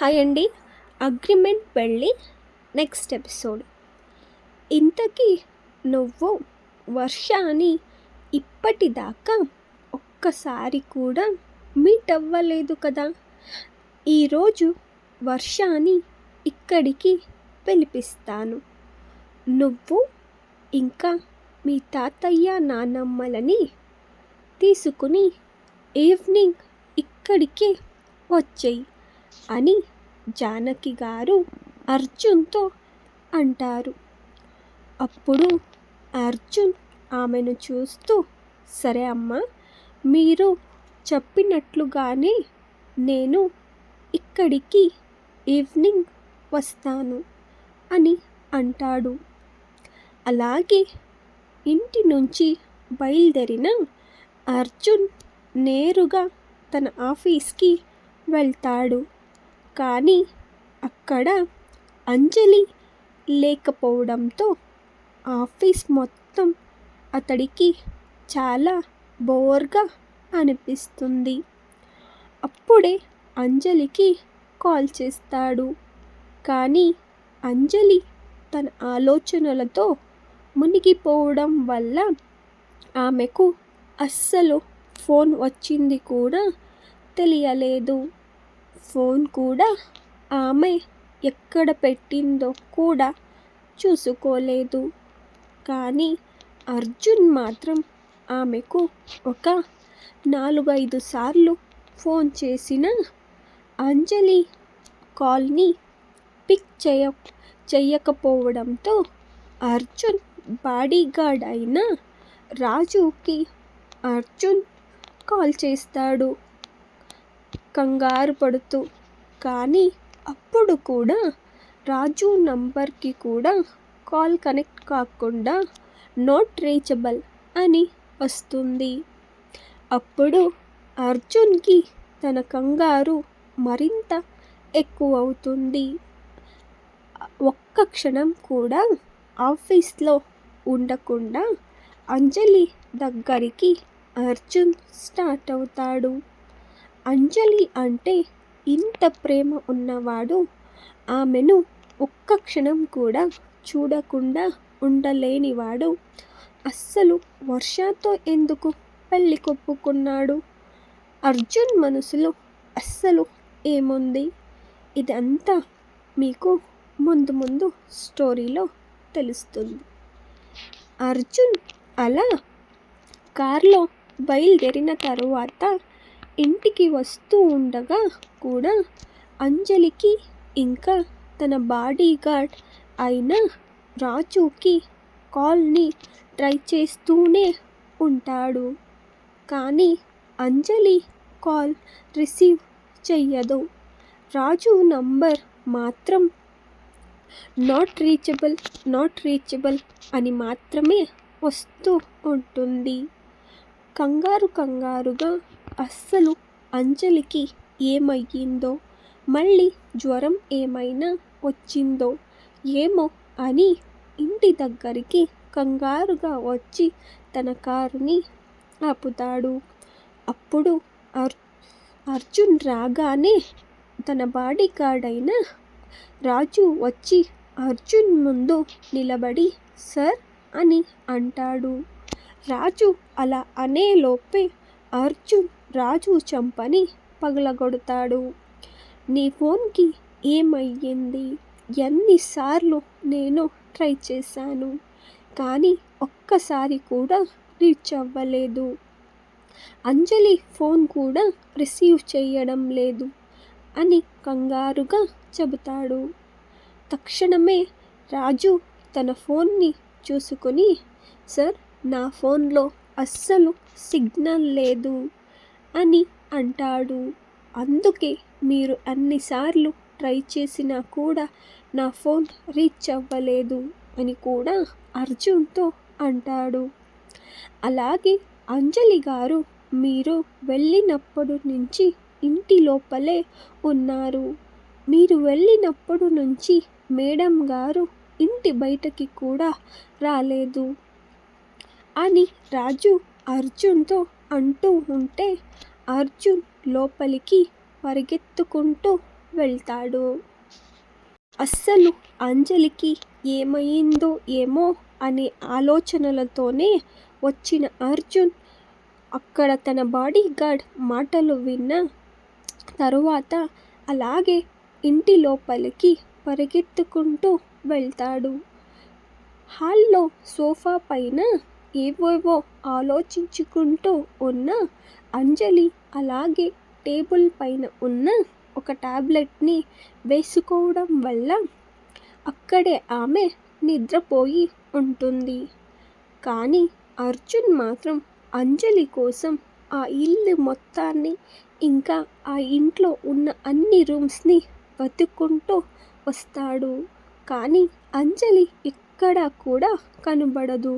Hi అండి. Agreement పెళ్ళి next episode. ఇంతకీ నువ్వు వర్ష అని ఇప్పటిదాకా ఒక్కసారి కూడా మీట్ అవ్వలేదు కదా? ఈరోజు వర్ష అని ఇక్కడికి పిలిపిస్తాను. నువ్వు ఇంకా మీ తాతయ్య నానమ్మలని తీసుకుని ఈవినింగ్ ఇక్కడికి వచ్చేయి. అని జానకి గారు అర్జున్తో అంటారు. అప్పుడు అర్జున్ ఆమెను చూస్తూ సరే అమ్మా మీరు చెప్పినట్లుగానే నేను ఇక్కడికి ఈవినింగ్ వస్తాను అని అంటాడు. అలాగే ఇంటి నుంచి బయలుదేరిన అర్జున్ నేరుగా తన ఆఫీస్కి వెళ్తాడు. కానీ అక్కడ అంజలి లేకపోవడంతో ఆఫీస్ మొత్తం అతడికి చాలా బోర్గా అనిపిస్తుంది. అప్పుడే అంజలికి కాల్ చేస్తాడు. కానీ అంజలి తన ఆలోచనలతో మునిగిపోవడం వల్ల ఆమెకు అస్సలు ఫోన్ వచ్చింది కూడా తెలియలేదు. ఫోన్ కూడా ఆమె ఎక్కడ పెట్టిందో కూడా చూసుకోలేదు. కానీ అర్జున్ మాత్రం ఆమెకు ఒక నాలుగైదు సార్లు ఫోన్ చేసిన అంజలి కాల్ని పిక్ చేయ చెయ్యకపోవడంతో అర్జున్ బాడీగార్డ్ అయిన రాజుకి అర్జున్ కాల్ చేస్తాడు. కంగారు పడుతూ. కానీ అప్పుడు కూడా రాజు నంబర్కి కూడా కాల్ కనెక్ట్ కాకుండా నాట్ రీచబుల్ అని వస్తుంది. అప్పుడు అర్జున్కి తన కంగారు మరింత ఎక్కువ అవుతుంది. ఒక్క క్షణం కూడా ఆఫీస్లో ఉండకుండా అంజలి దగ్గరికి అర్జున్ స్టార్ట్ అవుతాడు. అంజలి అంటే ఇంత ప్రేమ ఉన్నవాడు ఆమెను ఒక్క క్షణం కూడా చూడకుండా ఉండలేనివాడు. అస్సలు వర్షతో ఎందుకు పెళ్ళి కొప్పుకున్నాడు? అర్జున్ మనసులో అస్సలు ఏముంది? ఇదంతా మీకు ముందు ముందు స్టోరీలో తెలుస్తుంది. అర్జున్ అలా కారులో బయలుదేరిన తరువాత ఇంటికి వస్తూ ఉండగా కూడా అంజలికి ఇంకా తన బాడీగార్డ్ అయిన రాజుకి కాల్ని ట్రై చేస్తూనే ఉంటాడు. కానీ అంజలి కాల్ రిసీవ్ చెయ్యదు. రాజు నంబర్ మాత్రం నాట్ రీచబుల్ నాట్ రీచబుల్ అని మాత్రమే వస్తూ ఉంటుంది. కంగారు కంగారుగా అస్సలు అంజలికి ఏమయ్యిందో? మళ్ళీ జ్వరం ఏమైనా వచ్చిందో? ఏమో అని ఇంటి దగ్గరికి కంగారుగా వచ్చి తన కారుని ఆపుతాడు. అప్పుడు అర్ అర్జున్ రాగానే తన బాడీ గార్డ్ అయిన రాజు వచ్చి అర్జున్ ముందు నిలబడి సర్ అని అంటాడు. రాజు అలా అనేలోపే అర్జున్ రాజు చంపని పగలగొడతాడు. నీ ఫోన్కి ఏమయ్యింది? ఎన్నిసార్లు నేను ట్రై చేశాను కానీ ఒక్కసారి కూడా రీచ్ అవ్వలేదు. అంజలి ఫోన్ కూడా రిసీవ్ చేయడం లేదు అని కంగారుగా చెబుతాడు. తక్షణమే రాజు తన ఫోన్ని చూసుకొని సార్ నా ఫోన్లో అస్సలు సిగ్నల్ లేదు. అని అంటాడు. అందుకే మీరు అన్నిసార్లు ట్రై చేసినా కూడా నా ఫోన్ రీచ్ అవ్వలేదు అని కూడా అర్జున్తో అంటాడు. అలాగే అంజలి గారు మీరు వెళ్ళినప్పుడు నుంచి ఇంటి లోపలే ఉన్నారు. మీరు వెళ్ళినప్పుడు నుంచి మేడం గారు ఇంటి బయటకి కూడా రాలేదు అని రాజు అర్జున్తో అంటూ ఉంటే అర్జున్ లోపలికి పరిగెత్తుకుంటూ వెళ్తాడు. అస్సలు అంజలికి ఏమైందో ఏమో అనే ఆలోచనలతోనే వచ్చిన అర్జున్ అక్కడ తన బాడీగార్డ్ మాటలు విన్న తరువాత అలాగే ఇంటి లోపలికి పరిగెత్తుకుంటూ వెళ్తాడు. హాల్లో సోఫా పైన ఏవేవో ఆలోచించుకుంటూ ఉన్న అంజలి అలాగే టేబుల్ పైన ఉన్న ఒక టాబ్లెట్ని వేసుకోవడం వల్ల అక్కడే ఆమె నిద్రపోయి ఉంటుంది. కానీ అర్జున్ మాత్రం అంజలి కోసం ఆ ఇల్లు మొత్తాన్ని ఇంకా ఆ ఇంట్లో ఉన్న అన్ని రూమ్స్ని వెతుక్కుంటూ వస్తాడు. కానీ అంజలి ఎక్కడా కూడా కనబడదు.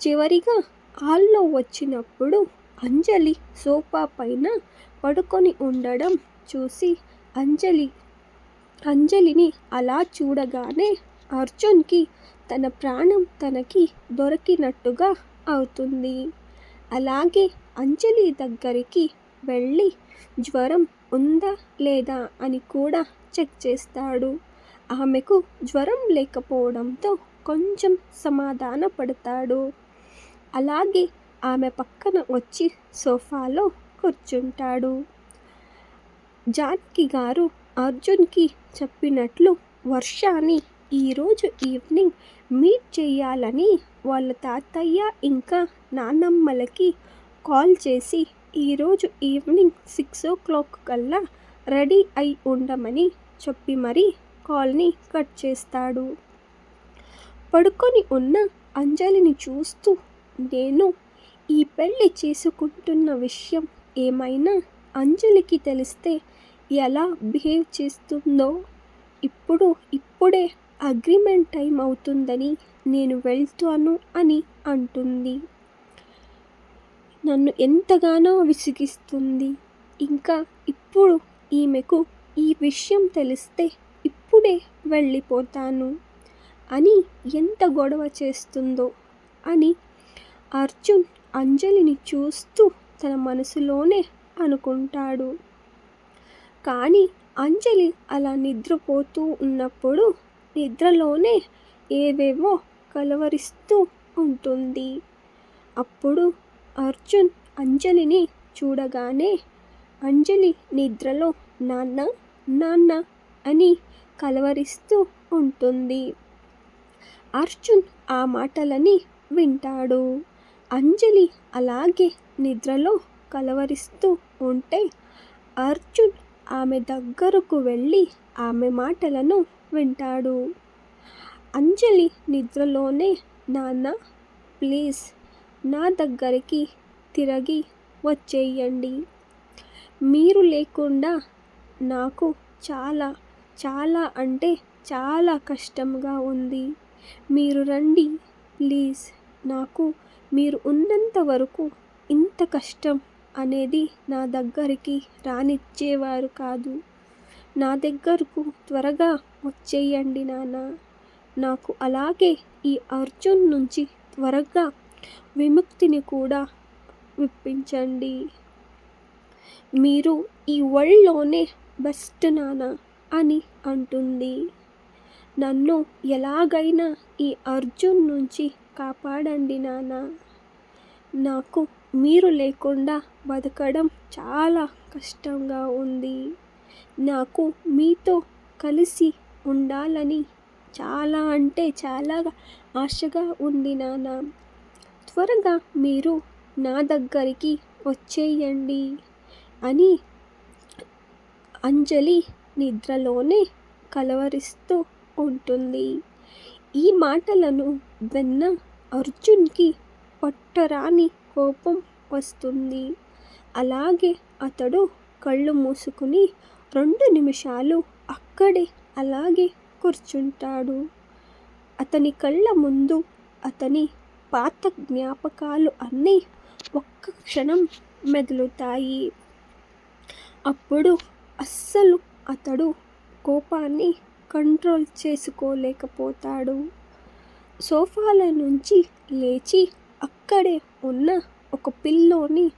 చివరిగా హాల్లో వచ్చినప్పుడు అంజలి సోఫా పైన పడుకొని ఉండడం చూసి అంజలి అంజలిని అలా చూడగానే అర్జున్కి తన ప్రాణం తనకి దొరికినట్టుగా అవుతుంది. అలాగే అంజలి దగ్గరికి వెళ్ళి జ్వరం ఉందా లేదా అని కూడా చెక్ చేస్తాడు. ఆమెకు జ్వరం లేకపోవడంతో కొంచెం సమాధాన పడతాడు. అలాగే ఆమె పక్కన వచ్చి సోఫాలో కూర్చుంటాడు. జానకి గారు అర్జున్కి చెప్పినట్లు వర్షాన్ని ఈరోజు ఈవినింగ్ మీట్ చేయాలని వాళ్ళ తాతయ్య ఇంకా నాన్నమ్మలకి కాల్ చేసి ఈరోజు ఈవినింగ్ సిక్స్ ఓ క్లాక్ కల్లా రెడీ అయి ఉండమని చెప్పి మరీ కాల్ని కట్ చేస్తాడు. పడుకొని ఉన్న అంజలిని చూస్తూ నేను ఈ పెళ్ళి చేసుకుంటున్న విషయం ఏమైనా అంజలికి తెలిస్తే ఎలా బిహేవ్ చేస్తుందో ఇప్పుడు ఇప్పుడే అగ్రిమెంట్ టైం అవుతుందని నేను వెళ్తాను అని అంటుంది. నన్ను ఎంతగానో విసిగిస్తుంది. ఇంకా ఇప్పుడు ఈమెకు ఈ విషయం తెలిస్తే ఇప్పుడే వెళ్ళిపోతాను అని ఎంత గొడవ చేస్తుందో అని అర్జున్ అంజలిని చూస్తూ తన మనసులోనే అనుకుంటాడు. కానీ అంజలి అలా నిద్రపోతూ ఉన్నప్పుడు నిద్రలోనే ఏవేవో కలవరిస్తూ ఉంటుంది. అప్పుడు అర్జున్ అంజలిని చూడగానే అంజలి నిద్రలో నాన్న నాన్న అని కలవరిస్తూ ఉంటుంది. అర్జున్ ఆ మాటలని వింటాడు. అంజలి అలాగే నిద్రలో కలవరిస్తూ ఉంటే అర్జున్ ఆమె దగ్గరకు వెళ్ళి ఆమె మాటలను వింటాడు. అంజలి నిద్రలోనే నాన్న ప్లీజ్ నా దగ్గరికి తిరిగి వచ్చేయండి. మీరు లేకుండా నాకు చాలా చాలా అంటే చాలా కష్టంగా ఉంది. మీరు రండి ప్లీజ్. నాకు మీరు ఉన్నంత వరకు ఇంత కష్టం అనేది నా దగ్గరికి రానిచ్చేవారు కాదు. నా దగ్గరకు త్వరగా వచ్చేయండి నాన్న. నాకు అలాగే ఈ అర్జున్ నుంచి త్వరగా విముక్తిని కూడా విప్పించండి మీరు ఈ వరల్డ్లోనే బెస్ట్ నాన్న అని అంటుంది. నన్ను ఎలాగైనా ఈ అర్జున్ నుంచి కాపాడండి నాన్న. నాకు మీరు లేకుండా బతకడం చాలా కష్టంగా ఉంది. నాకు మీతో కలిసి ఉండాలని చాలా అంటే చాలా ఆశగా ఉంది నాన్న. త్వరగా మీరు నా దగ్గరికి వచ్చేయండి అని అంజలి నిద్రలోనే కలవరిస్తూ ఉంటుంది. ఈ మాటలను విన్న అర్జున్కి పట్టరాని కోపం వస్తుంది. అలాగే అతడు కళ్ళు మూసుకుని రెండు నిమిషాలు అక్కడే అలాగే కూర్చుంటాడు. అతని కళ్ళ ముందు అతని పాత జ్ఞాపకాలు అన్నీ ఒక్క క్షణం మెదులుతాయి. అప్పుడు అస్సలు అతడు కోపాన్ని కంట్రోల్ చేసుకోలేకపోతాడు. సోఫాల నుంచి లేచి అక్కడే ఉన్న ఒక పిల్లోని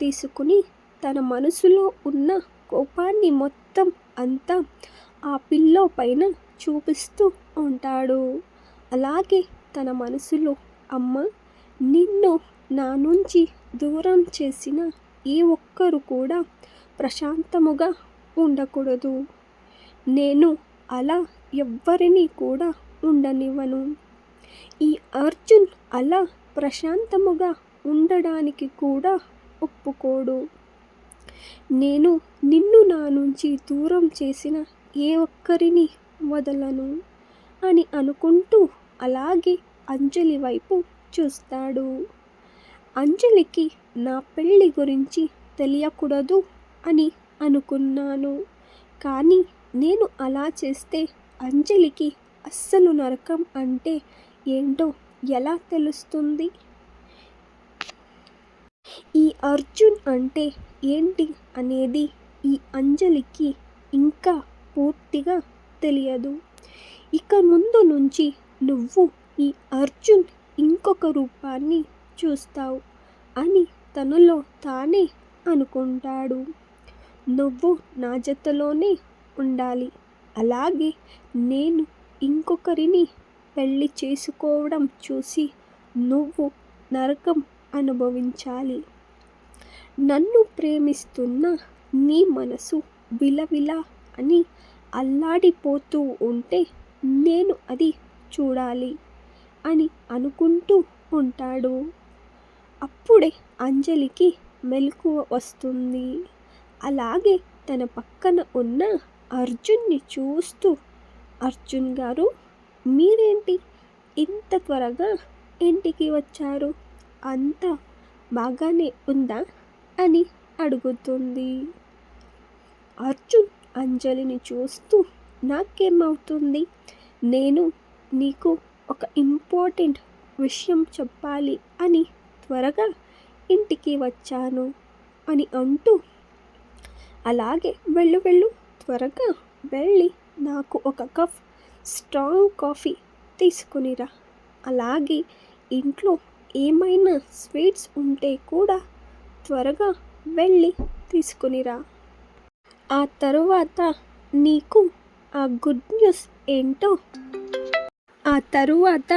తీసుకుని తన మనసులో ఉన్న కోపాన్ని మొత్తం అంతా ఆ పిల్లో పైన చూపిస్తూ ఉంటాడు. అలాగే తన మనసులో అమ్మ నిన్ను నా నుంచి దూరం చేసిన ఏ ఒక్కరు కూడా ప్రశాంతముగా ఉండకూడదు. నేను అలా ఎవ్వరినీ కూడా ఉండనివ్వను. ఈ అర్జున్ అలా ప్రశాంతముగా ఉండడానికి కూడా ఒప్పుకోడు. నేను నిన్ను నా నుంచి దూరం చేసిన ఏ ఒక్కరిని వదలను అని అనుకుంటూ అలాగే అంజలి వైపు చూస్తాడు. అంజలికి నా పెళ్ళి గురించి తెలియకూడదు అని అనుకున్నాను. కానీ నేను అలా చేస్తే అంజలికి అస్సలు నరకం అంటే ఏంటో ఎలా తెలుస్తుంది? ఈ అర్జున్ అంటే ఏంటి అనేది ఈ అంజలికి ఇంకా పూర్తిగా తెలియదు. ఇక ముందు నుంచి నువ్వు ఈ అర్జున్ ఇంకొక రూపాన్ని చూస్తావు అని తనలో తానే అనుకుంటాడు. నువ్వు నా జతలోనే ఉండాలి. అలాగే నేను ఇంకొకరిని పెళ్ళి చేసుకోవడం చూసి నువ్వు నరకం అనుభవించాలి. నన్ను ప్రేమిస్తున్న నీ మనసు విలవిల అని అల్లాడిపోతూ ఉంటే నేను అది చూడాలి అని అనుకుంటూ ఉంటాడు. అప్పుడే అంజలికి మెలకువ వస్తుంది. అలాగే తన పక్కన ఉన్న అర్జున్ని చూస్తూ అర్జున్ గారు మీరేంటి ఇంత త్వరగా ఇంటికి వచ్చారు? అంతా బాగానే ఉందా? అని అడుగుతుంది. అర్జున్ అంజలిని చూస్తూ నాకేమవుతుంది? నేను నీకు ఒక ఇంపార్టెంట్ విషయం చెప్పాలి అని త్వరగా ఇంటికి వచ్చాను అని అంటూ అలాగే వెళ్ళు వెళ్ళు త్వరగా వెళ్ళి నాకు ఒక కప్ స్ట్రాంగ్ కాఫీ తీసుకునిరా. అలాగే ఇంట్లో ఏమైనా స్వీట్స్ ఉంటే కూడా త్వరగా వెళ్ళి తీసుకునిరా. ఆ తరువాత నీకు ఆ గుడ్ న్యూస్ ఏంటో? ఆ తరువాత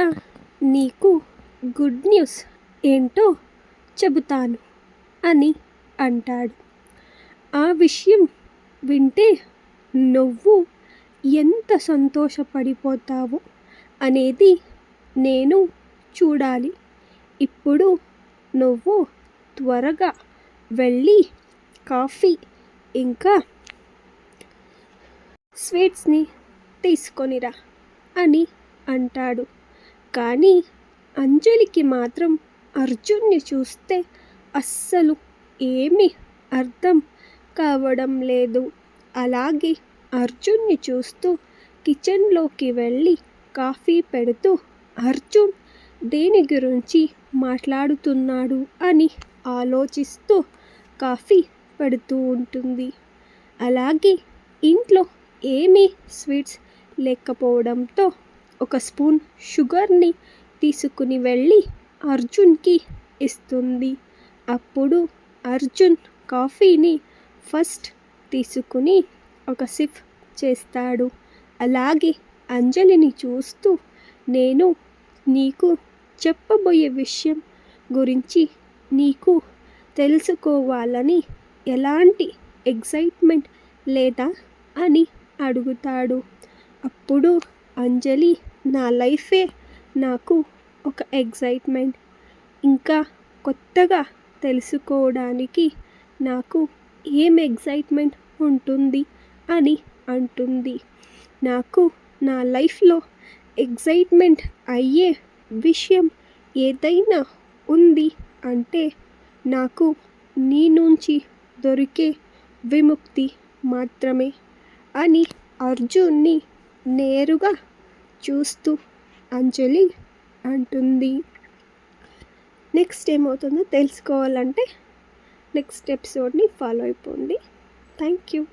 నీకు గుడ్ న్యూస్ ఏంటో చెబుతాను అని అంటాడు. ఆ విషయం వింటే నువ్వు ఎంత సంతోషపడిపోతావో అనేది నేను చూడాలి. ఇప్పుడు నువ్వు త్వరగా వెళ్ళి కాఫీ ఇంకా స్వీట్స్ని తీసుకొనిరా అని అంటాడు. కానీ అంజలికి మాత్రం అర్జున్ని చూస్తే అస్సలు ఏమీ అర్థం కావడం లేదు. అలాగే అర్జున్ని చూస్తూ కిచెన్లోకి వెళ్ళి కాఫీ పెడుతూ అర్జున్ దేని గురించి మాట్లాడుతున్నాడు? అని ఆలోచిస్తూ కాఫీ పెడుతూ ఉంటుంది. అలాగే ఇంట్లో ఏమీ స్వీట్స్ లేకపోవడంతో ఒక స్పూన్ షుగర్ని తీసుకుని వెళ్ళి అర్జున్కి ఇస్తుంది. అప్పుడు అర్జున్ కాఫీని ఫస్ట్ తీసుకుని ఒక సిఫ్ చేస్తాడు. అలాగే అంజలిని చూస్తూ నేను నీకు చెప్పబోయే విషయం గురించి నీకు తెలుసుకోవాలని ఎలాంటి ఎగ్జైట్మెంట్ లేదా? అని అడుగుతాడు. అప్పుడు అంజలి నా లైఫే నాకు ఒక ఎగ్జైట్మెంట్ ఇంకా కొత్తగా తెలుసుకోవడానికి నాకు ఏం ఎగ్జైట్మెంట్ ఉంటుంది? అని అంటుంది. నాకు నా లైఫ్లో ఎగ్జైట్మెంట్ అయ్యే విషయం ఏదైనా ఉంది అంటే నాకు నీ నుంచి దొరికే విముక్తి మాత్రమే అని అర్జున్ని నేరుగా చూస్తూ అంజలి అంటుంది. నెక్స్ట్ ఏమవుతుందో తెలుసుకోవాలంటే నెక్స్ట్ ఎపిసోడ్ని ఫాలో అయిపోండి. Thank you.